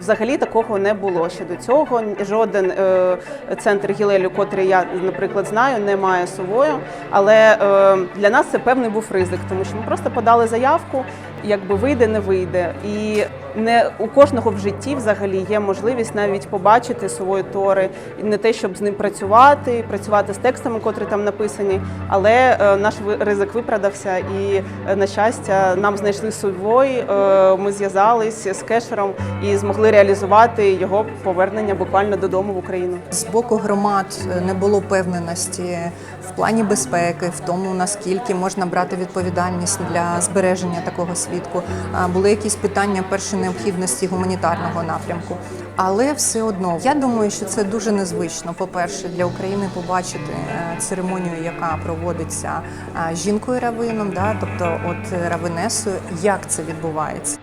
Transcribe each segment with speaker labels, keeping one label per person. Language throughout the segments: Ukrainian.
Speaker 1: Взагалі такого не було ще до цього. Жоден е, центр Гілелю, котрий я, наприклад, знаю, не має собою, Але е, для нас це певний був ризик, тому що ми просто подали заявку, якби вийде, не вийде. І не у кожного в житті взагалі є можливість навіть побачити сової тори, і не те, щоб з ним працювати, працювати з текстами, котрі там написані. Але е, наш ризик виправдався, і е, на щастя, нам знайшли совой. Е, ми зв'язались з кешером і змогли реалізувати його повернення буквально додому в Україну.
Speaker 2: З боку громад не було певненості в плані безпеки, в тому наскільки можна брати відповідальність для збереження такого свідку. Були якісь питання першої необхідності гуманітарного напрямку. Але все одно я думаю, що це дуже незвично. По-перше, для України побачити е, церемонію, яка проводиться е, жінкою равином, да, тобто от е, равинесою, як це відбувається.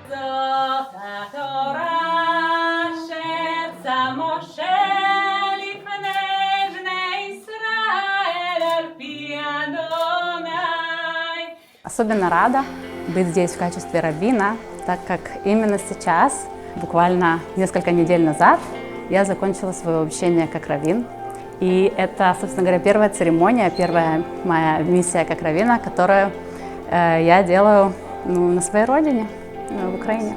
Speaker 3: Особенно рада быть здесь в качестве раввина, так как именно сейчас, буквально несколько недель назад, я закончила свое обучение как раввин. И это, собственно говоря, первая церемония, первая моя миссия как раввина, которую э, я делаю ну, на своей родине, э, в Украине.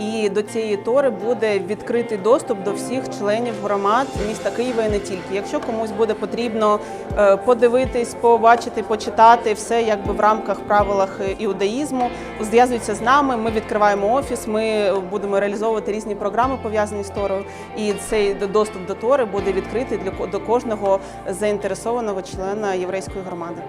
Speaker 1: І до цієї тори буде відкритий доступ до всіх членів громад міста Києва і не тільки. Якщо комусь буде потрібно е, подивитись, побачити, почитати все якби в рамках правилах іудаїзму, зв'язуються з нами. Ми відкриваємо офіс. Ми будемо реалізовувати різні програми пов'язані з торою. І цей доступ до тори буде відкритий для до кожного заінтересованого члена єврейської громади.